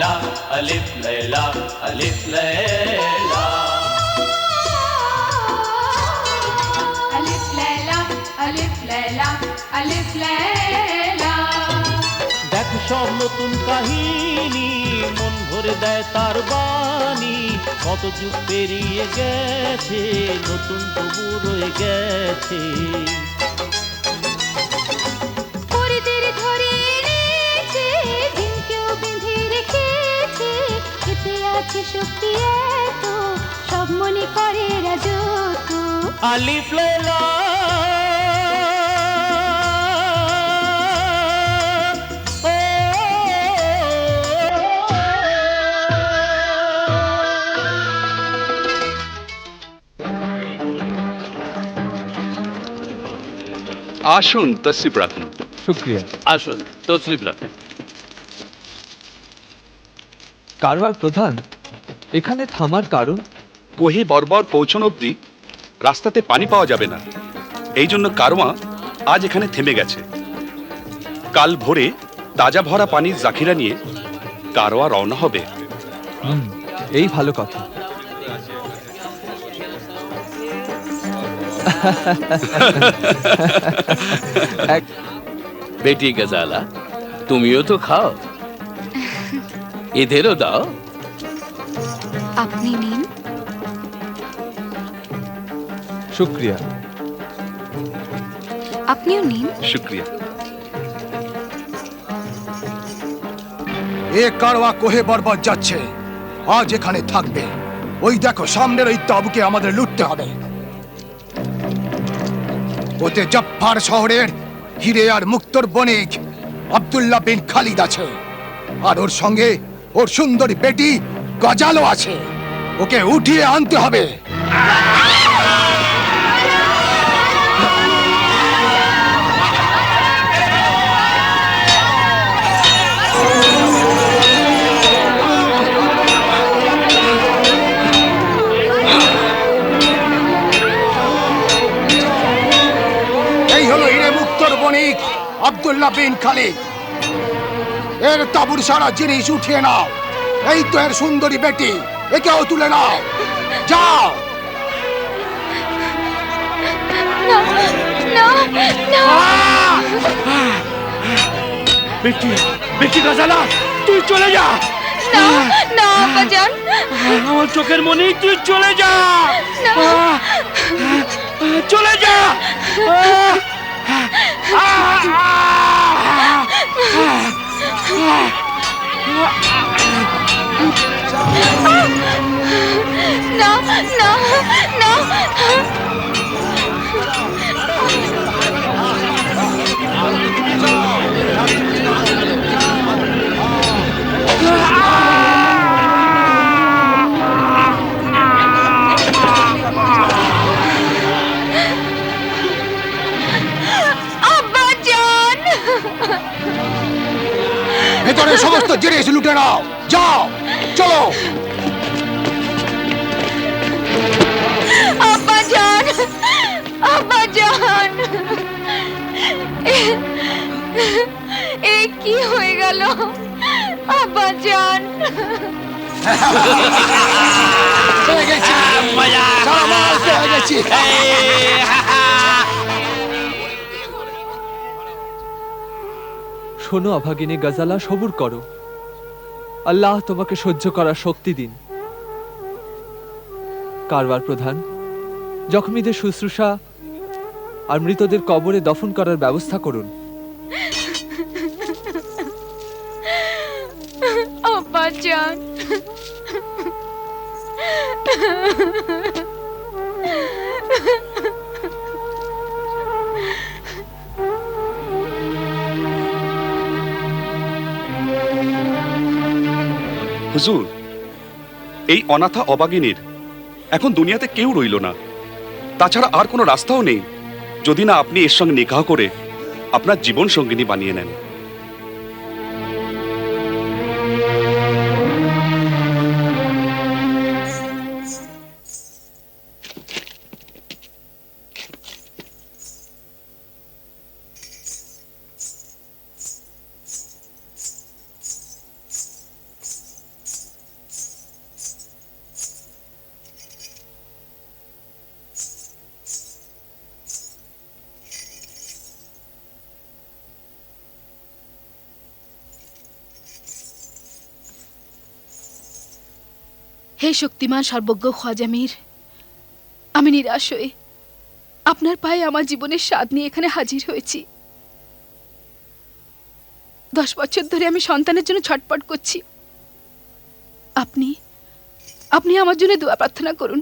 লাইলা আলিফ লাইলা আলিফ লাইলা আলিফ লাইলা আলিফ লাইলা আলিফ লাইলা দেখ সব নতুন কাহিনী মন ভরে দেয় তার বাণী। কত যুগ পেরিয়ে গেছে নতুন তবু রয়ে গেছে। শক্তি এত সব মনে করে রাজত্ব আলিফ লাইলা। আসুন তসিব রাখুন শুক্রিয়া। আসুন তসলিফ রাখেন কারবার প্রধান এখানে থামার কারণ? কোহে বর্বর পৌঁছন অব্দি রাস্তাতে পানি পাওয়া যাবে না। এই জন্য কারওয়া আজ এখানে থেমে গেছে। কাল ভোরে তাজা ভরা পানির জাখিরা নিয়ে কারওয়া রওনা হবে। হুম এই ভালো কথা। বেটি গজালা তুমিও তো খাও। এদেরও দাও। আপনি নিন। শুক্রিয়া। আপনিও নিন। শুক্রিয়া। এ কারওয়া কোহে বরবর যাচ্ছে? আজ এখানে থাকবে। ওই দেখো সামনের ওই তাবুকে আমাদের লুটতে হবে। ওতে জফফার শহরের হিরে আর মুক্তর বণিক আব্দুল্লাহ বিন খালিদ আছে। আর ওর সঙ্গে ওর সুন্দরী বেটি গজালো আছে। ওকে উঠিয়ে আনতে হবে। বণিক আব্দুল্লাহ বিন খালিদ। এর তাবুর সারা জিনিস উঠিয়ে নাও। এই তো এর সুন্দরী বেটি একেও তুলে নাও যাও না না বেটি বেটি গাজালা তুই চলে যা না না আব্বাজান আমার চোখের মনে তুই চলে যা না চলে যা না না না ভেতরে সমস্ত জিনিস লুটে নাও। যাও। চলো। আব্বাজান আব্বাজান এ- এ কি হয়ে গেল? গেছি। সারা পেয়ে গেছি। শোনো অভাগিনী গজালা সবুর করো। আল্লাহ তোমাকে সহ্য করার শক্তি দিন। কারবার প্রধান, জখমীদের শুশ্রূষা আর মৃতদের কবরে দফন করার ব্যবস্থা করুন। আব্বাজান হুজুর, এই অনাথা অবাগিনীর এখন দুনিয়াতে কেউ রইল না। তাছাড়া আর কোনো রাস্তাও নেই, যদি না আপনি এর সঙ্গে নিকাহ করে আপনার জীবন সঙ্গিনী বানিয়ে নেন। হে শক্তিমান সর্বজ্ঞ খাজামির আমি নিরাশ হয়ে আপনার পায়ে আমার জীবনের স্বাদ নিয়ে এখানে হাজির হয়েছি। দশ বছর ধরে আমি সন্তানের জন্য ছটপট করছি। আপনি আপনি আমার জন্য দোয়া প্রার্থনা করুন।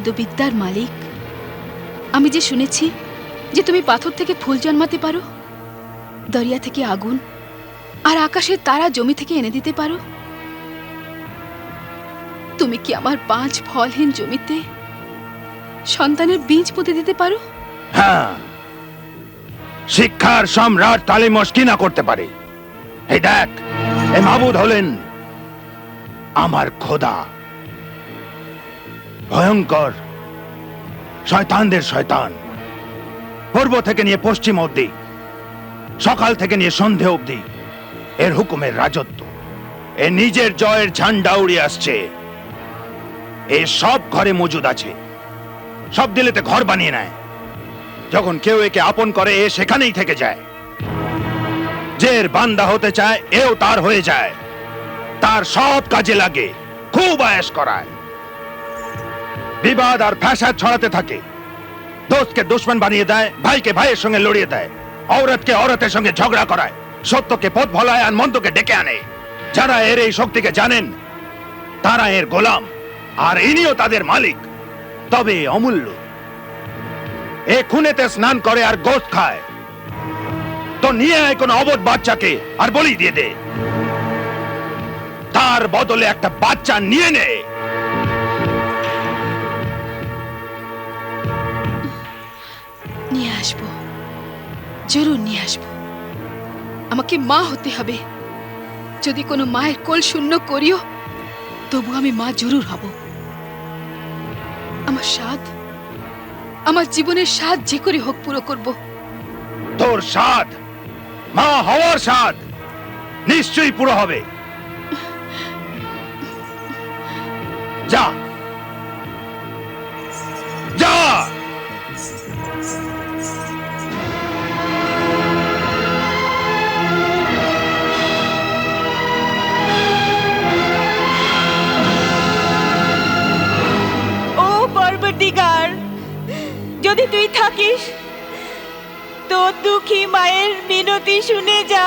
জাদুবিদ্যার মালিক। আমি যে শুনেছি যে তুমি পাথর থেকে ফুল জন্মাতে পারো, দরিয়া থেকে আগুন আর আকাশের তারা জমি থেকে এনে দিতে পারো। তুমি কি আমার পাঁচ ফলহীন জমিতে সন্তানের বীজ পুঁতে দিতে পারো? হ্যাঁ শিক্ষার সম্রাট কি না করতে পারে? এই দেখ, এ মাবুদ হলেন আমার খোদা। ভয়ঙ্কর। শয়তানদের শয়তান। পূর্ব থেকে নিয়ে পশ্চিম অবধি, সকাল থেকে নিয়ে সন্ধে অবধি, এর হুকুমের রাজত্ব, এ নিজের জয়ের ঝান্ডা উড়িয়ে আসছে। এ সব ঘরে মজুদ আছে। সব দিলেতে ঘর বানিয়ে নেয়। যখন কেউ একে আপন করে, এ সেখানেই থেকে যায়। যে এর বান্দা হতে চায়, এও তার হয়ে যায়। তার সব কাজে লাগে, খুব আয়াস করায়। বিবাদ আর ফ্যাসাদ ছড়াতে থাকে। দোস্তকে দুশ্মন বানিয়ে দেয়, ভাইকে ভাইয়ের সঙ্গে লড়িয়ে দেয়, ঔরতকে ঔরতের সঙ্গে ঝগড়া করায়, সত্যকে পথ ভলায় আর মন্দকে ডেকে আনে। যারা এর এই শক্তিকে জানেন, তারা এর গোলাম, আর ইনিও তাদের মালিক। তবে অমূল্য। এ খুনেতে স্নান করে আর গোস্ত খায়। তো নিয়ে আয় কোনো অবধ বাচ্চাকে আর বলি দিয়ে দে। তার বদলে একটা বাচ্চা নিয়ে নে। নিয়ে আসব। জরুর নিয়ে আসব। আমাকে মা হতে হবে। যদি কোনো মায়ের কোল শূন্য করিও, তবু আমি মা জরুর হব। আমার স্বাদ, আমার জীবনের স্বাদ যে করে হোক পুরো করব। তোর স্বাদ, মা হওয়ার স্বাদ নিশ্চয়ই পুরো হবে। যা। পর্বতিকার যদি তুই থাকিস তো দুঃখী মায়ের মিনতি শুনে যা।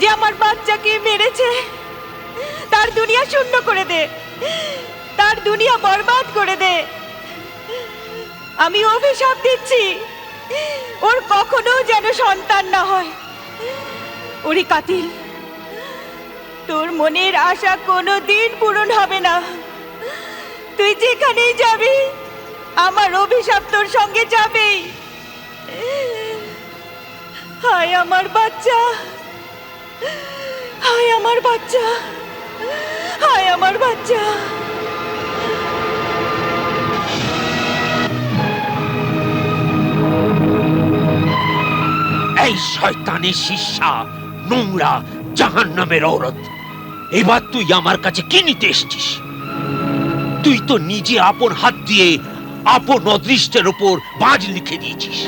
যে আমার বাচ্চাকে মেরেছে, তার দুনিয়া শূন্য করে দে। তার দুনিয়া বরবাদ করে দে। আমি অভিশাপ দিচ্ছি, ওর কখনো যেন সন্তান না হয়। ওরে কাতিল, তোর মনের আশা কোনো দিন পূরণ হবে না। তুই যেখানেই যাবি, আমার অভিশাপ তোর সঙ্গে যাবে। হায় আমার বাচ্চা, হায় আমার বাচ্চা, হায় আমার বাচ্চা। এই শয়তানের শিষ্যা, নোংরা, জাহান্নামের ঔরত, এবার তুই আমার কাছে কি নিতে এসছিস? তুই তো নিজে আপন হাত দিয়ে আপন অদৃষ্টের ওপর বাজ লিখে দিয়েছিস।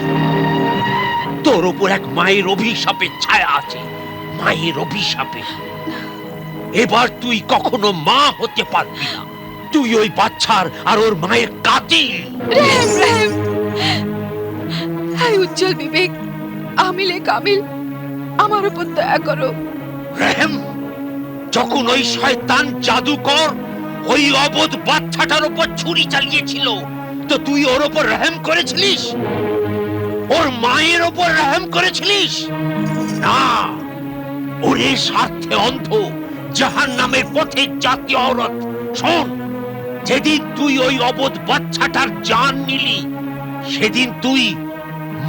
তোর ওপর এক মায়ের অভিশাপের ছায়া আছে মায়ের অভিশাপে। এবার তুই কখনো মা হতে পারবি না। তুই ওই বাচ্চার আর ওর মায়ের কাতিল। হাই উজ্জ্বল বিবেক আমিলে কামিল আমার উপর দয়া করো। রেহেম যখন ওই শয়তান জাদুকর ওই অবধ বাচ্চাটার উপর ছুরি চালিয়েছিল। তো তুই ওর ওপর রহম করেছিলিস? ওর মায়ের ওপর রহম করেছিলিস? না ওরে স্বার্থে অন্ধ জাহান নামের পথে জাতীয় অরত। শোন যেদিন তুই ওই অবধ বাচ্চাটার জান নিলি সেদিন তুই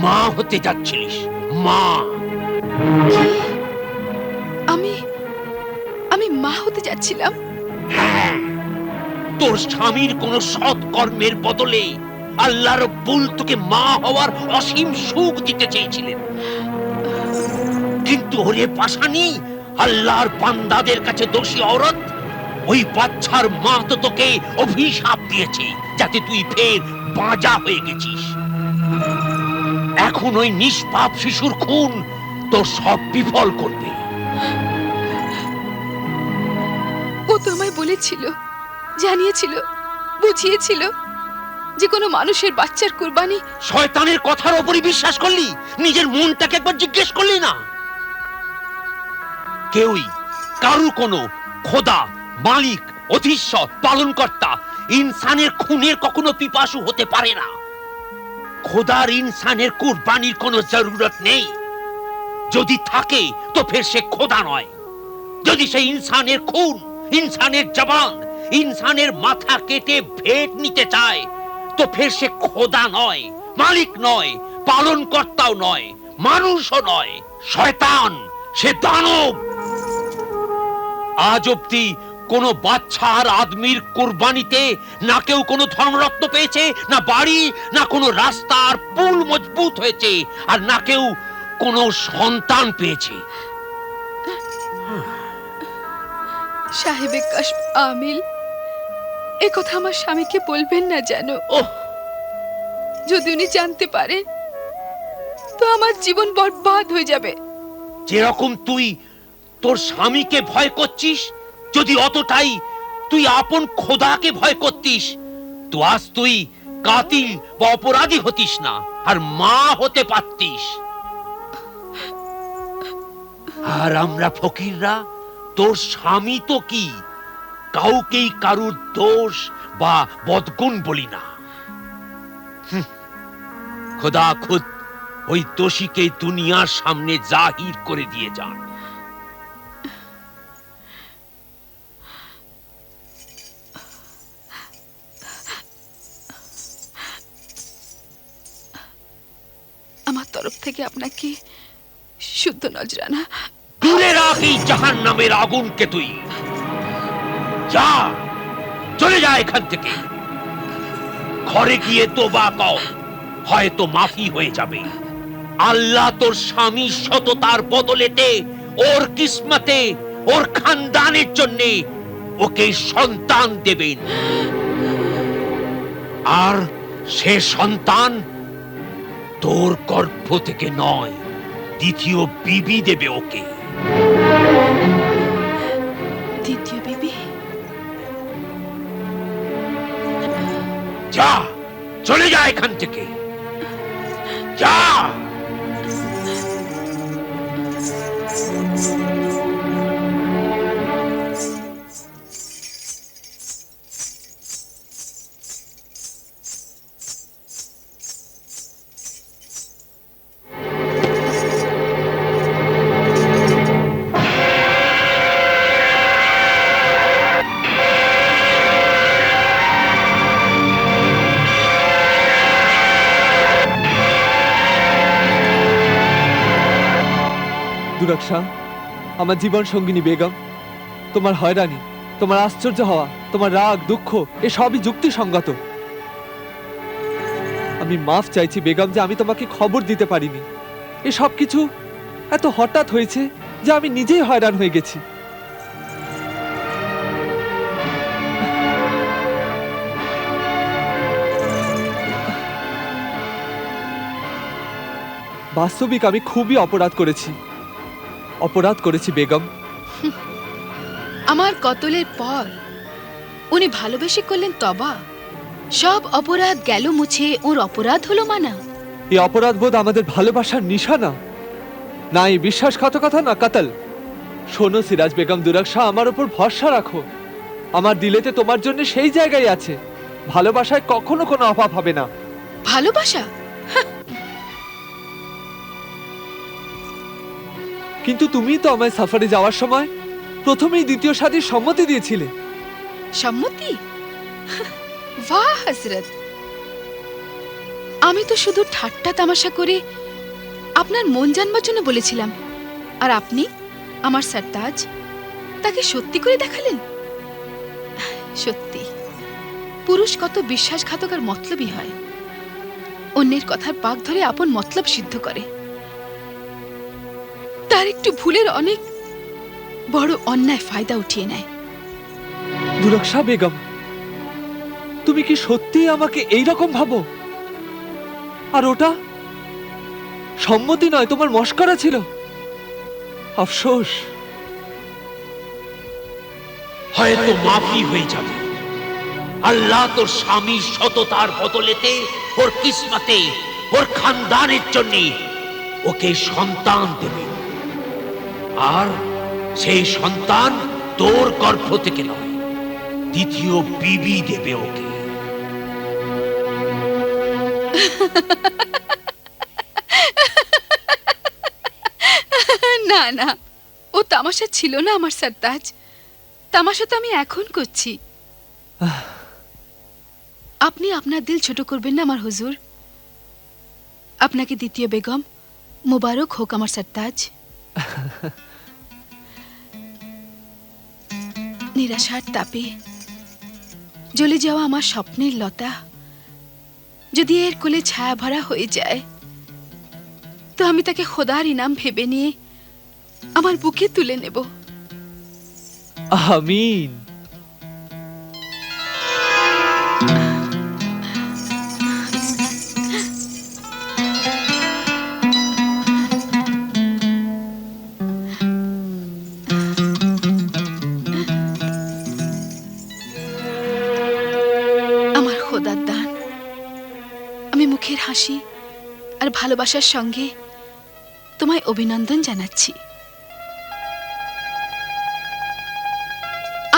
মা হতে যাচ্ছিলিস মা। আমি আমি মা হতে যাচ্ছিলাম? হ্যাঁ, তোর স্বামীর কোন সৎ কর্মের বদলে আল্লাহ রব্বুল তোকে মা হওয়ার অসীম সুখ দিতে চেয়েছিলেন। কিন্তু ওরে পাশানি আল্লাহর বান্দাদের কাছে দোষী অরত, ওই বাচ্চার মা তো তোকে অভিশাপ দিয়েছে, যাতে তুই ফের বাঁজা হয়ে গেছিস। এখন ওই নিষ্পাপ শিশুর খুন তোর সব বিফল করবে। ও তো আমায় বলেছিল জানিয়েছিল, বুঝিয়েছিল যে কোনো মানুষের বাচ্চার কুরবানি। শয়তানের কথার ওপরই বিশ্বাস করলি? নিজের মনটাকে একবার জিজ্ঞেস করলি না? কেউই কারু কোনো খোদা, মালিক, অধীশ্বর, পালনকর্তা, ইনসানের খুনের কখনো পিপাসু হতে পারে না। খোদার ইনসানের কুরবানির কোনো জরুরত নেই। যদি থাকে, তো ফের সে খোদা নয়। যদি সে ইনসানের খুন, ইনসানের জবান ইনসানের মাথা কেটে ভেট নিতে চায়। তো ফের সে খোদা নয়, মালিক নয় পালন কর্তাও নয়, মানুষও নয়, শয়তান, সে দানব। আজ অব্দি কোন বাচ্চা আর আদমির কোরবানিতে না কেউ কোনো ধর্মরত্ন পেয়েছে, না বাড়ি, না কোনো রাস্তা আর পুল মজবুত হয়েছে, আর না কেউ কোনো সন্তান পেয়েছে। সাহেবে কাশ আমিল এ কথা আমার স্বামীকে বলবেন না যেন। ওহ। যদি উনি জানতে পারেন তো আমার জীবন বরবাদ হয়ে যাবে। যেরকম তুই তোর স্বামীকে ভয় করছিস যদি অতটাই তুই আপন খোদাকে ভয় করতিস তো আজ তুই কাতিল বা অপরাধী হতিস না আর মা হতে পারতিস। আর আমরা ফকিররা তোর স্বামী তো কি? কাউকেই কারুর দোষ বা বদগুণ বলি না। খোদা খুদ ওই দোষীকে দুনিয়ার সামনে জাহির করে দিয়ে যান। আমার তরফ থেকে আপনাকে শুদ্ধ নজরানা। দূরে রাখ জাহান নামের আগুনকে তুই যা। চলে যা এখান থেকে। ঘরে গিয়ে তোবা কর। হয়তো মাফি হয়ে যাবে। আল্লাহ তোর স্বামী সততার বদলেতে, ওর কিসমতে, ওর খানদানের জন্যে ওকে সন্তান দেবেন। আর সে সন্তান তোর গর্ভ থেকে নয়, দ্বিতীয় বিবি দেবে ওকে। যা চলে যা এখান থেকে যা আমার জীবন সঙ্গিনী বেগম। তোমার হয়রানি, তোমার আশ্চর্য হওয়া, তোমার রাগ, দুঃখ, এ সবই যুক্তিসঙ্গত। আমি মাফ চাইছি বেগম যে আমি তোমাকে খবর দিতে পারিনি। এ সব কিছু এত হঠাৎ হয়েছে যে আমি নিজেই হয়রান হয়ে গেছি। বাস্তবিক আমি খুবই অপরাধ করেছি। অপরাধ করেছি বেগম। আমার কতলের পর উনি ভালোবেসে করলেন তবা। সব অপরাধ গেল মুছে ওর অপরাধ হলো মানা। এই অপরাধ বোধ আমাদের ভালোবাসার নিশানা। না এই বিশ্বাসঘাতকতা না কাতাল। শোনো সিরাজ বেগম দুরাকশা আমার উপর ভরসা রাখো। আমার দিলেতে তোমার জন্য সেই জায়গায় আছে। ভালোবাসায় কখনো কোনো অভাব হবে না। ভালোবাসা? কিন্তু তুমি তো আমায় সাফারে যাওয়ার সময় প্রথমেই দ্বিতীয় সাদীর সম্মতি দিয়েছিলে। সম্মতি? বাহ আমি তো শুধু ঠাট্টা তামাশা করে আপনার মন জানবার জন্য বলেছিলাম। আর আপনি, আমার সরতাজ, তাকে সত্যি করে দেখালেন? সত্যি। পুরুষ কত বিশ্বাসঘাতক আর মতলবই হয়। অন্যের কথার পাক ধরে আপন মতলব সিদ্ধ করে। তার একটু ভুলের অনেক বড় অন্যায় ফায়দা উঠিয়ে নেয়। দুরাকশা বেগম তুমি কি সত্যি আমাকে এই রকম ভাবো? আর ওটা সম্মতি নয় তোমার মস্করা ছিল। আফসোস। হয়তো মাফি হয়ে যাবে। আল্লাহ তোর স্বামীর সততার বদলেতে ওর কিসমতে ওর খানদানের জন্য ওকে সন্তান দেবে। আর সেই সন্তান তোর গর্ভ থেকে নয়, দ্বিতীয় বিবি দেবে ওকে। না না, ও তামাশা ছিল না আমার সরতাজ তামাশা তো আমি এখন করছি। আপনি আপনার দিল ছোট করবেন না আমার হুজুর। আপনাকে দ্বিতীয় বেগম মোবারক হোক আমার সরতাজ নিরাশার তাপে। জ্বলে যাওয়া আমার স্বপ্নের লতা। যদি এর কোলে ছায়া ভরা হয়ে যায়, তো আমি তাকে খোদার ইনাম ভেবে নিয়ে আমার বুকে তুলে নেব। আমিন। ভালোবাসার সঙ্গে তোমায় অভিনন্দন জানাচ্ছি।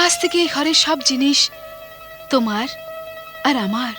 আজ থেকে এই ঘরের সব জিনিস তোমার আর আমার।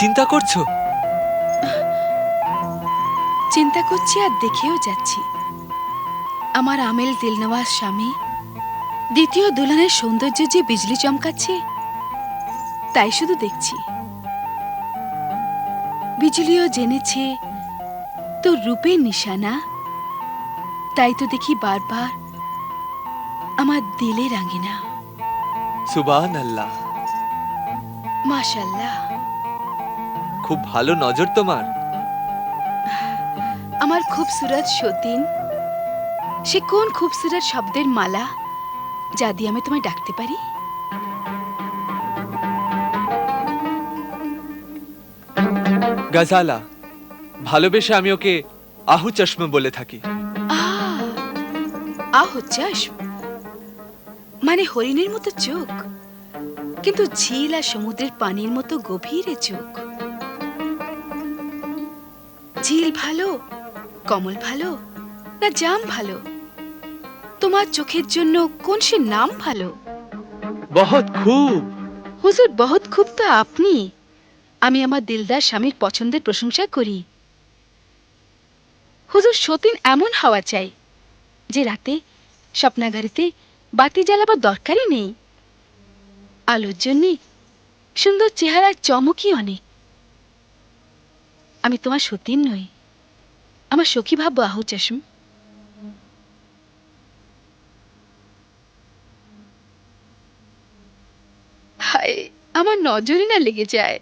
চিন্তা করছ? চিন্তা করছি আর দেখেও যাচ্ছি। আমার আমেল দিলনওয়াজ স্বামী দ্বিতীয় দুলহানের সৌন্দর্য যে বিজলি চমকাচ্ছে তাই শুধু দেখছি। বিজলিও জেনেছে তোর রূপের নিশানা তাই তো দেখি বারবার আমার দিলে রাঙিনা সুবান আল্লাহ মাশাল্লাহ। খুব ভালো নজর তোমার। আমার খুবসুরত সতীন। সে কোন খুবসুরত শব্দের মালা যা দিয়ে আমি তোমায় ডাকতে পারি? গাজালা ভালোবেসে আমি ওকে আহু চশমা বলে থাকি। আহ, আহ চশম? মানে হরিণের মতো চোখ। কিন্তু ঝিল আর সমুদ্রের পানির মতো গভীরে চোখ। ঝিল ভালো কমল ভালো না জাম ভালো? তোমার চোখের জন্য কোন সে নাম ভালো? বহুত খুব। হুজুর বহুত খুব তো আপনি। আমি আমার দিলদার স্বামীর পছন্দের প্রশংসা করি। হুজুর সতীন এমন হওয়া চাই যে রাতে স্বপ্নাগারিতে বাতি জ্বালাবার দরকারই নেই। আলোর জন্যে সুন্দর চেহারার চমকই অনেক। আমি তোমার সতীন নই। আমার সখী ভাববো আহু চাষুম। আমার নজরই না লেগে যায়।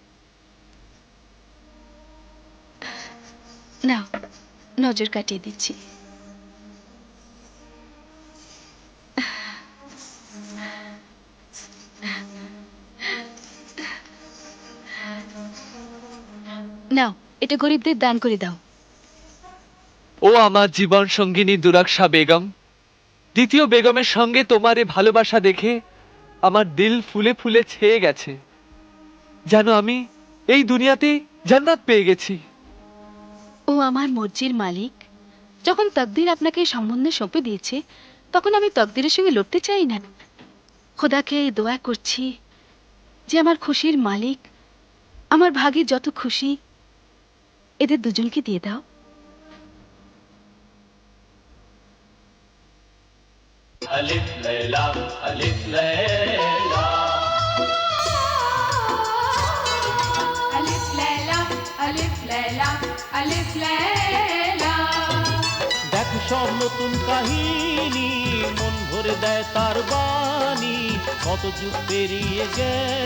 নাও, নজর কাটিয়ে দিচ্ছি। এটা গরিবদের দান করে দাও। ও আমার জীবন সঙ্গিনী দুরাক্ষা বেগম দ্বিতীয় বেগমের সঙ্গে তোমার এ ভালোবাসা দেখে আমার দিল ফুলে ফুলে ছেয়ে গেছে। যেন আমি এই দুনিয়াতে জান্নাত পেয়ে গেছি। ও আমার মর্জির মালিক যখন তকদির আপনাকে সম্বন্ধে সঁপে দিয়েছে তখন আমি তকদিরের সঙ্গে লড়তে চাই না। খোদাকে দোয়া করছি যে আমার খুশির মালিক আমার ভাগে যত খুশি এদের দুজনকে দিয়ে দাও আলিফ লাইলা আলিফ লাইলা আলিফ লাইলা দেখ সব নতুন কাহিনী মন ভরে দেয় তার বাণী কত যুগ পেরিয়ে গেছে